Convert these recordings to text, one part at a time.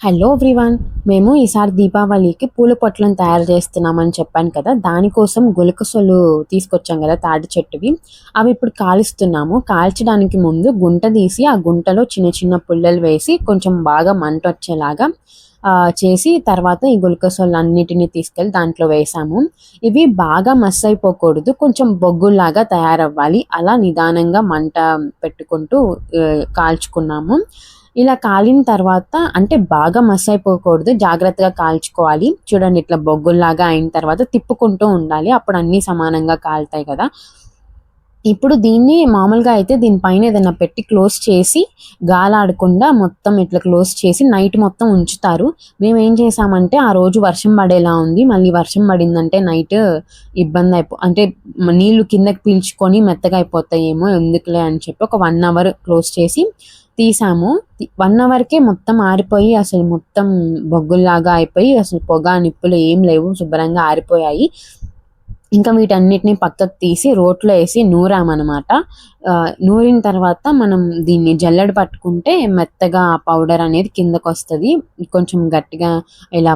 Hello everyone మేము ఈసారి దీపావళికి పూల పొట్లను తయారు చేస్తున్నామని చెప్పాను కదా. దానికోసం గులకసలు తీసుకొచ్చాం కదా తాటి చెట్టువి. అవి ఇప్పుడు కాలుస్తున్నాము. కాల్చడానికి ముందు గుంట తీసి ఆ గుంటలో చిన్న చిన్న పుల్లలు వేసి కొంచెం బాగా మంట వచ్చేలాగా చేసి తర్వాత ఈ గులకసొలు అన్నిటిని తీసుకెళ్ళి దాంట్లో వేసాము. ఇవి బాగా మస్ అయిపోకూడదు. కొంచెం బొగ్గుల్లాగా తయారవ్వాలి. అలా నిదానంగా మంట పెట్టుకుంటూ కాల్చుకున్నాము. ఇలా కాలిన తర్వాత అంటే బాగా మస్ అయిపోకూడదు జాగ్రత్తగా కాల్చుకోవాలి. చూడండి ఇట్లా బొగ్గుల్లాగా అయిన తర్వాత తిప్పుకుంటూ ఉండాలి. అప్పుడు అన్నీ సమానంగా కాలుతాయి కదా. ఇప్పుడు దీన్ని మామూలుగా అయితే దీనిపైన ఏదైనా పెట్టి క్లోజ్ చేసి గాలాడకుండా మొత్తం ఇట్లా క్లోజ్ చేసి నైట్ మొత్తం ఉంచుతారు. మేము ఏం చేసామంటే ఆ రోజు వర్షం పడేలా ఉంది. మళ్ళీ వర్షం పడిందంటే నైట్ ఇబ్బంది అయిపో అంటే నీళ్ళు కిందకి పీల్చుకొని మెత్తగా అయిపోతాయేమో ఎందుకులే అని చెప్పి ఒక వన్ అవర్ క్లోజ్ చేసి తీసాము. వన్ అవర్కే మొత్తం ఆరిపోయి అసలు మొత్తం బొగ్గుల్లాగా అయిపోయి అసలు పొగ నిప్పులు ఏం లేవు. శుభ్రంగా ఆరిపోయాయి. ఇంకా వీటన్నిటిని పక్కకు తీసి రోట్లో వేసి నూరామన్నమాట. నూరిన తర్వాత మనం దీన్ని జల్లెడ పట్టుకుంటే మెత్తగా పౌడర్ అనేది కిందకు వస్తుంది కొంచెం గట్టిగా ఇలా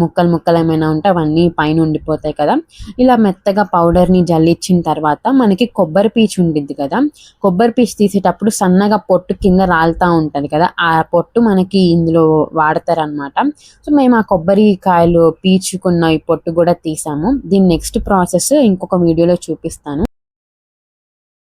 ముక్కలు ముక్కలు ఏమైనా ఉంటే అవన్నీ పైన ఉండిపోతాయి కదా. ఇలా మెత్తగా పౌడర్ని జల్లిచ్చిన తర్వాత మనకి కొబ్బరి పీచు ఉండిద్ది కదా. కొబ్బరి పీచు తీసేటప్పుడు సన్నగా పొట్టు కింద రాలుతూ ఉంటుంది కదా. ఆ పొట్టు మనకి ఇందులో వాడతారనమాట సో మేము ఆ కొబ్బరికాయలు పీచుకున్న ఈ పొట్టు కూడా తీసాము. దీని నెక్స్ట్ ప్రాసెస్ ఇంకొక వీడియోలో చూపిస్తాను.